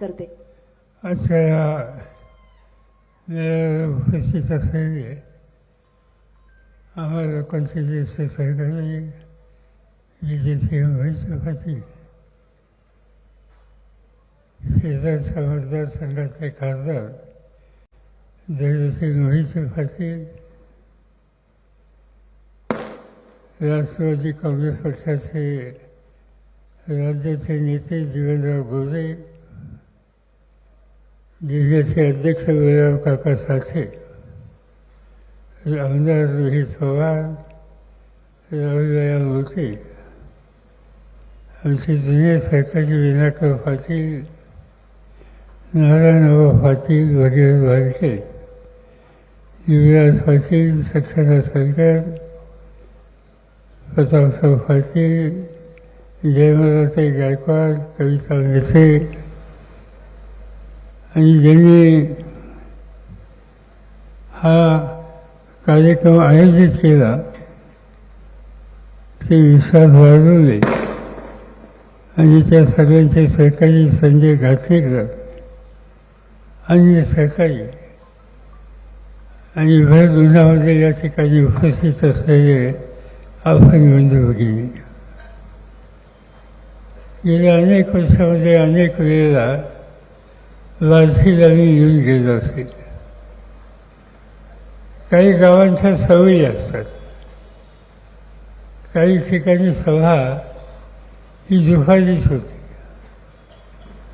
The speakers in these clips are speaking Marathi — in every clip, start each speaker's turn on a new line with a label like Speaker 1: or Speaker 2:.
Speaker 1: करते.
Speaker 2: अच्छा या मेरा उपस्थित असलेले आम्हा लोकांचे जे सहकारी विजयसिंह व्हायचे पाटील समजदार संघाचे खासदार धैर्यसिंह व्हायचे पाटील राष्ट्रवादी काँग्रेस पक्षाचे राज्याचे नेते जीवनराव गोरे जिल्ह्याचे अध्यक्ष विराम काका साठे आमदार रोहित पवार रविराया मोते आमचे जुने सरकारी विनायकराव पाटील नारायणराव पाटील वगैरे वाळके युवराज पाटील सक्सेना सरकार प्रतापराव पाटील जयमरावते गायकवाड कविता मेसे आणि ज्यांनी हा कार्यक्रम आयोजित केला ते विश्वास वाढवले. आणि त्या सगळ्यांचे सरकारी संजय घाटलेकर आणि सरकारी आणि भर दुधामध्ये या ठिकाणी उपस्थित असलेले आपण बंधू भगिनी गेल्या अनेक वर्षामध्ये अनेक वेळेला वारसीला मी येऊन घेत असेल काही गावांच्या सवयी असतात. काही ठिकाणी सभा ही दुपारीच होती.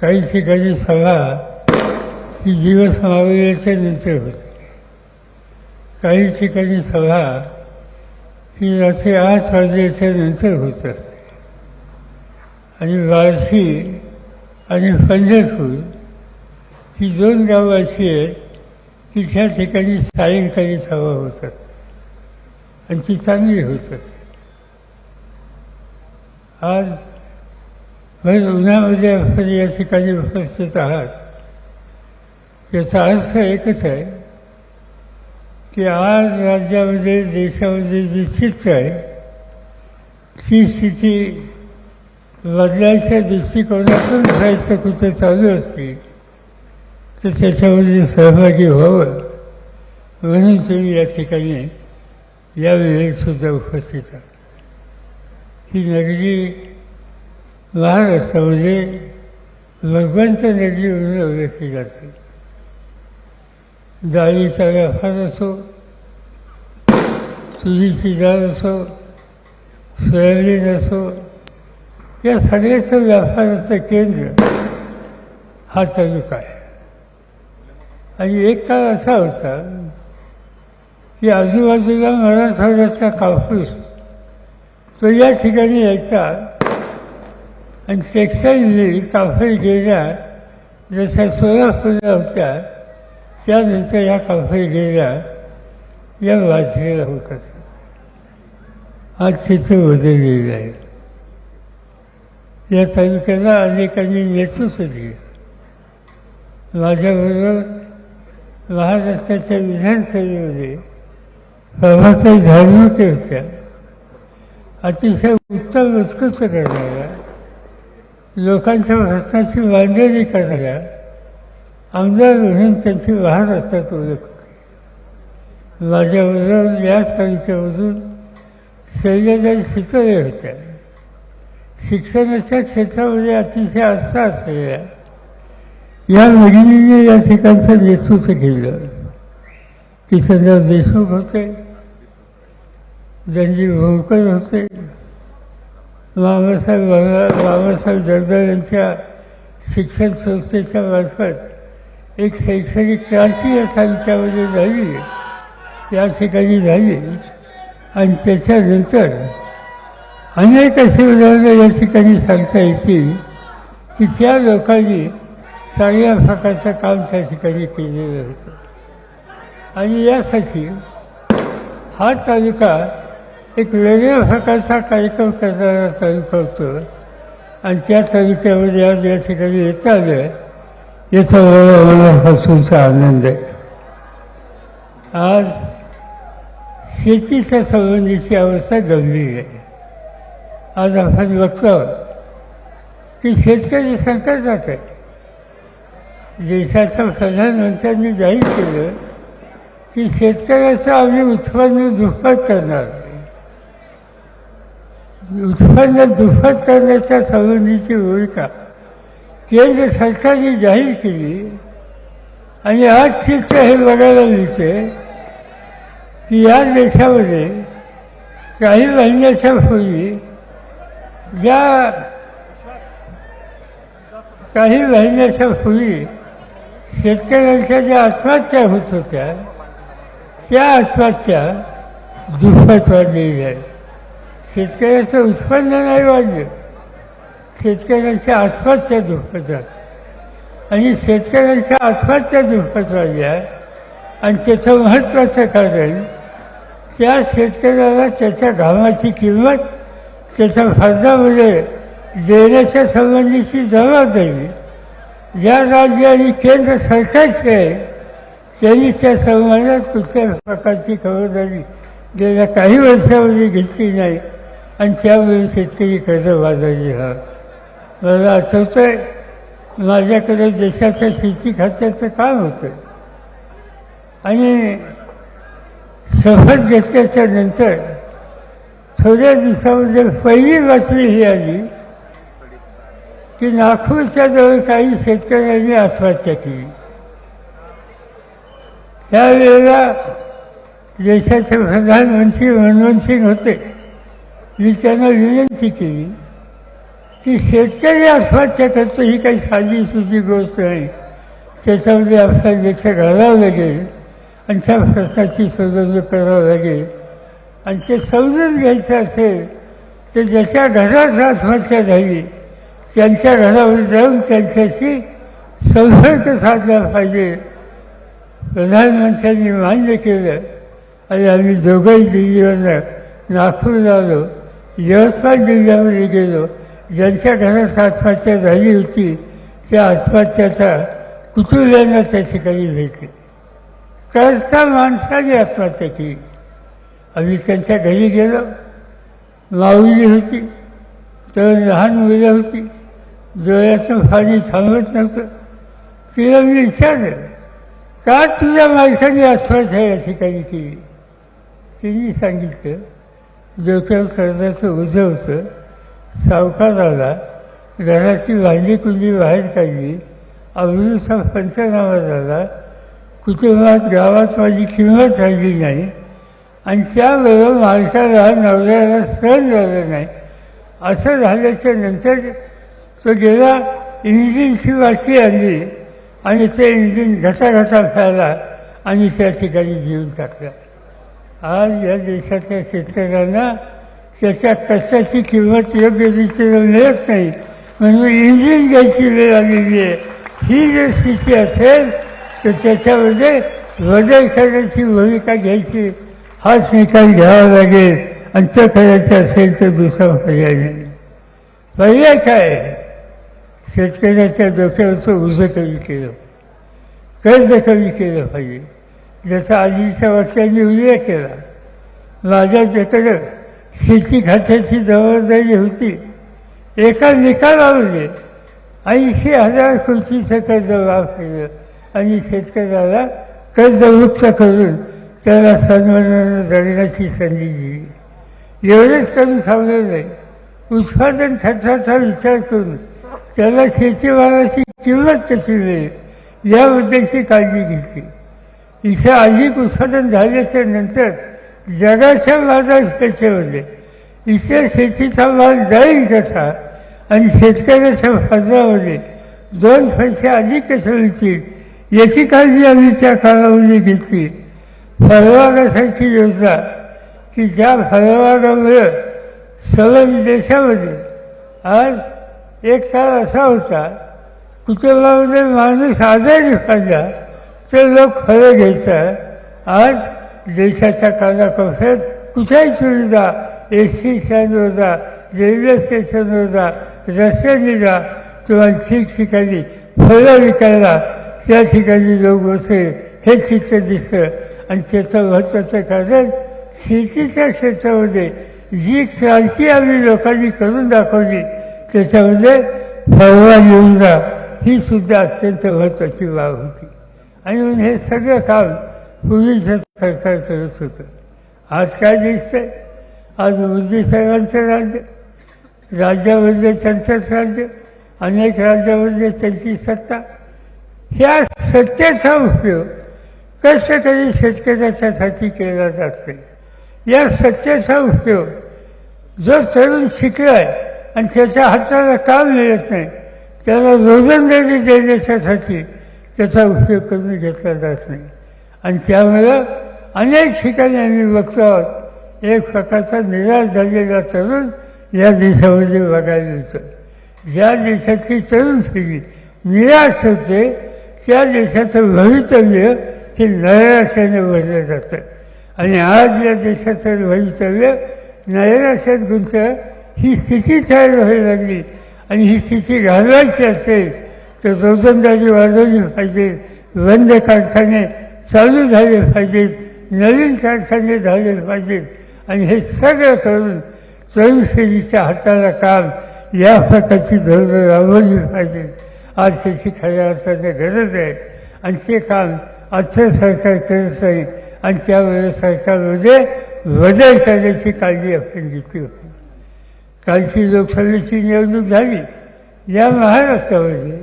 Speaker 2: काही ठिकाणी सभा ही दिवस मावळल्याच्या नंतर होते. काही ठिकाणी सभा ही रात्री आठ वाजल्याच्या नंतर होत. असते आणि वारसी आणि पंढरपूर ही दोन गावं अशी आहेत की त्या ठिकाणी सायंकाळी सभा होतात आणि ती चांगली होतात. आज भर उन्हामध्ये आपण या ठिकाणी उपस्थित आहात. याचा अर्थ एकच आहे की आज राज्यामध्ये देशामध्ये जी चित्र आहे ती स्थिती बदलायच्या दृष्टिकोनातून साहित्य कुठे चालू असतील तर त्याच्यामध्ये सहभागी व्हावं म्हणून तुम्ही या ठिकाणी या उपस्थित आहात. ही नगरी महाराष्ट्रामध्ये भगवंत नगरी म्हणून ओळखली जाते. डाळीचा व्यापार असो तुरीची डाळ असो सोयाबीन असो या सगळ्याचं व्यापाराचं केंद्र हा तालुका आहे. आणि एक काळ असा होता की आजूबाजूला मराठवाड्याचा कापूस तो या ठिकाणी यायचा आणि टेक्स्टाईल मिल कापड गेल्या जशा सोलापूरला होत्या त्यानंतर या कापड गेल्या या वाजलेल्या होतात आज तिथं बदललेलं आहे. या तालुक्याला अनेकांनी नेतृत्व दिले. माझ्याबरोबर महाराष्ट्राच्या विधानसभेमध्ये प्रभाताई धार्मिक होत्या अतिशय उत्तम उत्कृष्ट करणाऱ्या लोकांच्या हस्ताची बांधणी करणाऱ्या आमदार म्हणून त्यांची महाराष्ट्रात ओळख होती माझ्याबरोबर या तालुक्यामधून शैलजाई शिकवल्या होत्या. शिक्षणाच्या क्षेत्रामध्ये अतिशय आस्था असलेल्या या वडिलीने या ठिकाणचं नेतृत्व केलं. किशनराव देशमुख होते रणजीव भोकर होते बाबासाहेब बाबासाहेब जगदाळ यांच्या शिक्षण संस्थेच्या मार्फत एक शैक्षणिक क्रांती या तालुक्यामध्ये झाली. या ठिकाणी झाली. आणि त्याच्यानंतर अनेक असे उदाहरणं या ठिकाणी सांगता येतील की त्या लोकांनी चांगल्या प्रकारचं काम त्या ठिकाणी केलेलं होतं आणि यासाठी हा तालुका एक वेगळ्या प्रकारचा कार्यक्रम करणारा तालुका होतो. आणि त्या तालुक्यामध्ये आज या ठिकाणी येत आलं. याचा मला मनापासूनचा आनंद आहे. आज शेतीच्या संबंधीची अवस्था गंभीर आहे. आज आपण बघतो की शेतकरी संकटात आहे. देशाच्या प्रधानमंत्र्यांनी जाहीर केलं की शेतकऱ्याचं आम्ही उत्पन्न दुप्पट करणार. उत्पन्न दुप्पट करण्याच्या संबंधीची भूमिका केंद्र सरकारने जाहीर केली. आणि आज चित्र हे बघायला मिळते की या देशामध्ये काही महिन्याच्या पूर्वी ज्या काही महिन्याच्या पूर्वी शेतकऱ्यांच्या ज्या आत्महत्या होत होत्या त्या आत्महत्या दुप्पट वाढलेल्या आहेत. शेतकऱ्याचं उत्पन्न नाही वाढलं. शेतकऱ्यांच्या आत्महत्या दुप्पट आणि शेतकऱ्यांच्या आत्महत्या दुप्पट वाढल्या आणि त्याचं महत्त्वाचं कारण त्या शेतकऱ्याला त्याच्या घामाची किंमत त्याच्या म्हणजे देण्याच्या संबंधीची जबाबदारी ज्या राज्य आणि केंद्र सरकारची आहे त्यांनी त्या संबंधात कुठल्याच प्रकारची खबरदारी गेल्या काही वर्षामध्ये घेतली नाही. आणि त्यामुळे शेतकरी कर्ज बाजारी हा. मला आठवतं आहे माझ्याकडे देशाच्या शेती खात्याचं काम होतं. आणि शपथ घेतल्याच्या नंतर थोड्या दिवसामध्ये पहिली बातमी ही आली की नागपूरच्या जवळ काही शेतकऱ्यांनी आत्महत्या केली. त्यावेळेला देशाचे प्रधानमंत्री मनमोहन सिंग होते. मी त्यांना विनंती केली की शेतकरी आत्महत्या करतो ही काही साधी सुधी गोष्ट नाही. त्याच्यामध्ये आपल्याला लक्ष घालावं लागेल आणि त्या प्रश्नाची सोडवणूक करावं लागेल. आणि ते समजून घ्यायचं असेल तर ज्याच्या घरात आत्महत्या झाली त्यांच्या घरावर जाऊन त्यांच्याशी संसर्ग साधला पाहिजे. प्रधानमंत्र्यांनी मान्य केलं आणि आम्ही दोघंही दिल्लीवरनं नागपूरला आलो. यवतमाळ जिल्ह्यामध्ये गेलो. ज्यांच्या घरात आत्महत्या झाली होती त्या आत्महत्याचा कुटुंबियांना त्या ठिकाणी भेटले. करता माणसाने आत्महत्या केली. आम्ही त्यांच्या घरी गेलो. माऊली होती. तर लहान मुलं होती. डोळ्याचं पाणी थांबत नव्हतं तिला मी विचारलं का तुझ्या माणसाने आहे या ठिकाणी केली तिने सांगितलं डोक्यावर कर्जाचं उजं होतं. सावकार आला घराची भांडी कुंडी बाहेर काढली. अमृतचा पंचनामा झाला. कुटुंबात गावात माझी किंमत राहिली नाही. आणि त्याबरोबर माणसाला नवऱ्याला सहन झालं नाही. असं झाल्याच्यानंतर तो गेला इंजिनची वाची आली आणि ते इंजिन घटाघटा खायला आणि त्या ठिकाणी जीवन टाकला. आज या देशातल्या शेतकऱ्यांना त्याच्या कष्टाची किंमत योग्य रीतीने मिळत नाही. म्हणून इंजिन घ्यायची वेळ आलेली आहे. ही जर स्थिती असेल तर त्याच्यामध्ये बदल करण्याची भूमिका घ्यायची. हाच निकाल घ्यावा लागेल. आणि तो करायचं असेल तर दुसरा पर्याय नाही. पर्याय काय? शेतकऱ्याच्या डोक्यावरचं उजं कमी केलं. कर्ज कमी केलं पाहिजे. ज्याचा आधीच्या वर्षांनी उल्लेख केला. माझ्याकडं शेती खात्याची जबाबदारी होती एका निकालामध्ये ऐंशी हजार कोटीचं कर्ज लाभ केलं आणि शेतकऱ्याला कर्जमुक्त करून त्याला सन्मानानं जगण्याची संधी दिली. एवढंच करून थांबलं नाही. उत्पादन खर्चाचा विचार करून त्याला शेतीमालाची किंमत कशी मिळेल? याबद्दलची काळजी घेतली. इथे अधिक उत्पादन झाल्याच्यानंतर जगाच्या बाजारपेठेमध्ये इथे शेतीचा माल जाईल कसा आणि शेतकऱ्याच्या फायद्यामध्ये दोन पैसे अधिक कसे होतील याची काळजी आम्ही त्या कालावधी घेतली. फळबागासाठी योजना की ज्या फळबागामुळं सलग देशामध्ये आज एक काळ असा होता कुटुंबामध्ये म्हणजे माणूस आजारी पडला तर लोक फळं घ्यायचं आज देशाच्या कानाकोपऱ्यात कुठेही सुविधा एस टी स्टँडवर जा रेल्वे स्टेशनवर जा रस्त्याने जा तुम्हाला ठिकठिकाणी फळं विकायला त्या ठिकाणी लोक बसले. हे चित्र दिसतं. आणि त्याचं महत्त्वाचं कारण शेतीच्या क्षेत्रामध्ये जी क्रांती आम्ही लोकांनी करून दाखवली त्याच्यामध्ये फळवा योजना ही सुद्धा अत्यंत महत्त्वाची बाब होती. आणि म्हणून हे सगळं काम पूर्वीच्या सरकार करत होतं. आज काय दिसतंय? आज मोदी साहेबांचं राज्य राज्यामध्ये त्यांचंच राज्य अनेक राज्यामध्ये त्यांची सत्ता. ह्या सत्तेचा उपयोग कष्टकरी शेतकऱ्याच्यासाठी केला जात नाही या सत्तेचा उपयोग जो तरुण शिकलाय आणि त्याच्या हाताला काम मिळत नाही. त्याला रोजंदारी देण्याच्यासाठी त्याचा उपयोग करून घेतला जात नाही. आणि त्यामुळं अनेक ठिकाणी आम्ही बघतो आहोत एक प्रकारचा निराश झालेला तरुण या देशामध्ये बघायला मिळतो ज्या देशातली तरुण पिढी निराश होते त्या देशाचं भवितव्य हे नैराश्याने भरलं जातं. आणि आज या देशाचं भवितव्य नैराश्यात गुंतलं ही स्थिती तयार व्हायला लागली. आणि ही स्थिती घालवायची असेल तर रोजंदारी वाढवली पाहिजे बंद कारखाने चालू झाले पाहिजेत नवीन कारखाने झाले पाहिजेत. आणि हे सगळं करून तरुण पिढीच्या हाताला काम या प्रकारची धोरणं राबवली पाहिजेत. आज त्याची खऱ्या अर्थाने गरज आहे. आणि ते काम आजचं सरकार करत नाही आणि त्यावेळेस सरकारमध्ये बदल करण्याची काळजी आपण घेतली. होती कालची लोकसभेची निवडणूक झाली या महाराष्ट्रामध्ये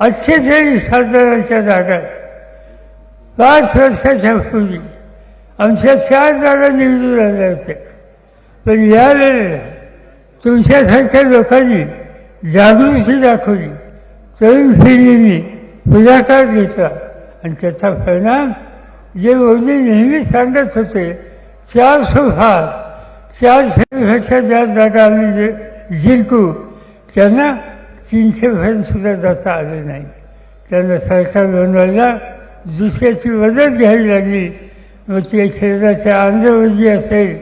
Speaker 2: अठ्ठेचाळीस खासदारांच्या जागा पाच वर्षाच्या पूर्वी आमच्या चार जागा निवडून आल्या होत्या. पण यावेळेला तुमच्यासारख्या लोकांनी जागृती दाखवली तरुण पिढीने पुढाकार घेतला आणि त्याचा परिणाम जे मोदी नेहमी सांगत होते चार चार चारशेपेक्षा जास्त जागा आम्ही जे जिंकू. त्यांना तीनशे सुद्धा जाता आले नाही. त्यांना सरकार बनवायला दुसऱ्याची मदत घ्यावी लागली. मग ते शरीराच्या आंध्रमध्ये असेल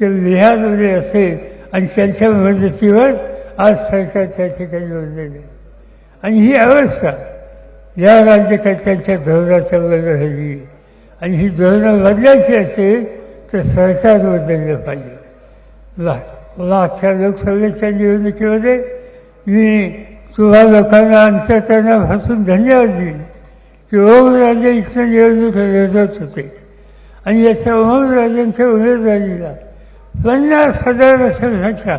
Speaker 2: ते बिहारमध्ये असेल आणि त्यांच्या मदतीवर आज सरकार त्या ठिकाणी बनलेलं आहे. आणि ही अवस्था या राज्यकर्त्यांच्या धोरणाच्या वर राहिली आणि ही धोरणं बदलायची असेल तर सरकार बदललं पाहिजे. ला मागच्या लोकसभेच्या निवडणुकीमध्ये मी तुम्हा लोकांना अंतकरणापासून धन्यवाद देईन की ओमराजे इथं निवडणूक लढत होते आणि याच्या ओमराजेंच्या उमेदवारीला पन्नास हजारापेक्षा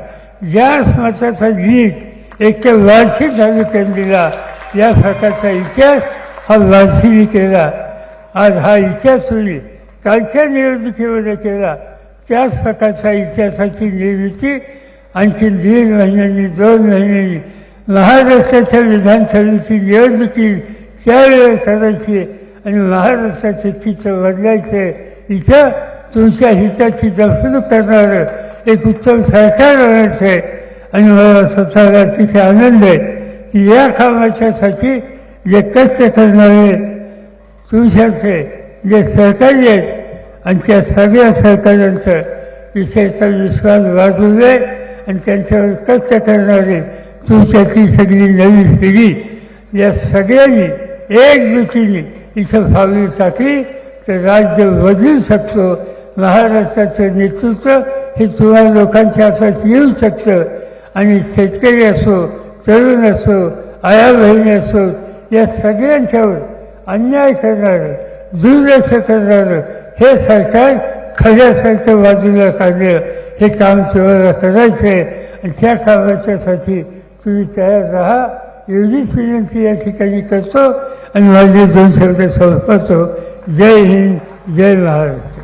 Speaker 2: जास्त मताचा लीड एक तर वारशी तालुक्यात दिला या प्रकारचा इतिहास हा वारशीने केला आज हा इतिहास तुम्ही कालच्या निवडणुकीमध्ये केला त्याच प्रकारचा इतिहासाची निर्मिती आणखी दीड महिन्यांनी दोन महिन्यांनी. महाराष्ट्राच्या विधानसभेची निवडणुकी त्यावेळेस करायची आणि महाराष्ट्राचे चित्र बदलायचे. इथं तुमच्या हिताची जपणूक करणारं एक उत्तम सरकार होण्याचं आहे. आणि मला स्वतःला तिथे आनंद आहे की या कामाच्यासाठी जे कष्ट करणारे तुमच्याचे जे सहकारी आहेत आणि त्या सगळ्या सरकारांचं विषयाचा विश्वास वाढू नये आणि त्यांच्यावर कष्ट करणारे तुमच्यातली सगळी नवी पिढी या सगळ्यांनी एकजुटीने इथं फावली टाकली तर राज्य बदलू शकतो महाराष्ट्राचं नेतृत्व हे तुम्हा लोकांच्या हातात येऊ शकतं. आणि शेतकरी असो तरुण असो आया बहिणी असो या सगळ्यांच्यावर अन्याय करणारं दुर्लक्ष करणारं हे सरकार खऱ्यासारखं बाजूला काढलं हे काम तुम्हाला करायचं. आहे आणि त्या कामाच्यासाठी तुम्ही तयार राहा. एवढीच विनंती या ठिकाणी करतो. आणि माझे दोन शब्द संपवतो. जय हिंद जय महाराष्ट्र.